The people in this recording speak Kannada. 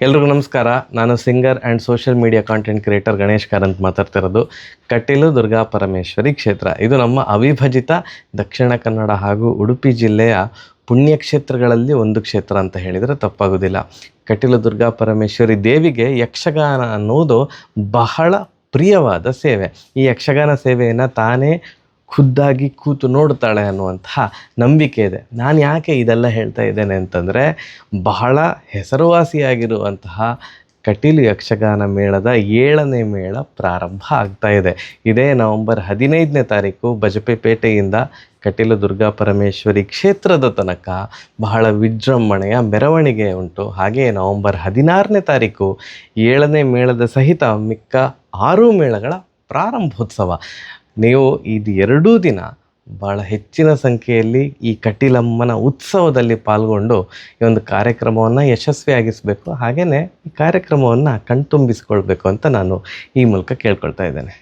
ಎಲ್ರಿಗೂ ನಮಸ್ಕಾರ. ನಾನು singer and social media content creator Ganesh Karanth ಮಾತಾಡ್ತಿರೋದು ಕಟೀಲು, ದುರ್ಗಾ ಪರಮೇಶ್ವರಿ ಕ್ಷೇತ್ರ. ಇದು ನಮ್ಮ ಅವಿಭಜಿತ ದಕ್ಷಿಣ ಕನ್ನಡ ಹಾಗೂ ಉಡುಪಿ ಜಿಲ್ಲೆಯ ಪುಣ್ಯಕ್ಷೇತ್ರಗಳಲ್ಲಿ ಒಂದು ಕ್ಷೇತ್ರ ಅಂತ ಹೇಳಿದರೆ ತಪ್ಪಾಗೋದಿಲ್ಲ. ಕಟೀಲು, ದುರ್ಗಾ ಪರಮೇಶ್ವರಿ ದೇವಿಗೆ ಯಕ್ಷಗಾನ ಅನ್ನುವುದು ಬಹಳ ಪ್ರಿಯವಾದ ಸೇವೆ. ಈ ಯಕ್ಷಗಾನ ಸೇವೆಯನ್ನು ತಾನೇ ಖುದ್ದಾಗಿ ಕೂತು ನೋಡ್ತಾಳೆ ಅನ್ನುವಂತಹ ನಂಬಿಕೆ ಇದೆ. ನಾನು ಯಾಕೆ ಇದೆಲ್ಲ ಹೇಳ್ತಾ ಇದ್ದೇನೆ ಅಂತಂದರೆ, ಬಹಳ ಹೆಸರುವಾಸಿಯಾಗಿರುವಂತಹ ಕಟೀಲು ಯಕ್ಷಗಾನ ಮೇಳದ ಏಳನೇ ಮೇಳ ಪ್ರಾರಂಭ ಆಗ್ತಾ ಇದೆ. ಇದೇ ನವೆಂಬರ್ ಹದಿನೈದನೇ ತಾರೀಕು ಬಜಪೆಪೇಟೆಯಿಂದ ಕಟೀಲು ದುರ್ಗಾ ಪರಮೇಶ್ವರಿ ಕ್ಷೇತ್ರದ ತನಕ ಬಹಳ ವಿಜೃಂಭಣೆಯ ಮೆರವಣಿಗೆ ಉಂಟು. ಹಾಗೆಯೇ ನವೆಂಬರ್ ಹದಿನಾರನೇ ತಾರೀಕು ಏಳನೇ ಮೇಳದ ಸಹಿತ ಮಿಕ್ಕ ಆರು ಮೇಳಗಳ ಪ್ರಾರಂಭೋತ್ಸವ. ನೀವು ಇದು ಎರಡೂ ದಿನ ಭಾಳ ಹೆಚ್ಚಿನ ಸಂಖ್ಯೆಯಲ್ಲಿ ಈ ಕಟೀಲಮ್ಮನ ಉತ್ಸವದಲ್ಲಿ ಪಾಲ್ಗೊಂಡು ಈ ಒಂದು ಕಾರ್ಯಕ್ರಮವನ್ನು ಯಶಸ್ವಿಯಾಗಿಸಬೇಕು. ಹಾಗೆಯೇ ಈ ಕಾರ್ಯಕ್ರಮವನ್ನು ಕಣ್ತುಂಬಿಸಿಕೊಳ್ಬೇಕು ಅಂತ ನಾನು ಈ ಮೂಲಕ ಕೇಳ್ಕೊಳ್ತಾ ಇದ್ದೇನೆ.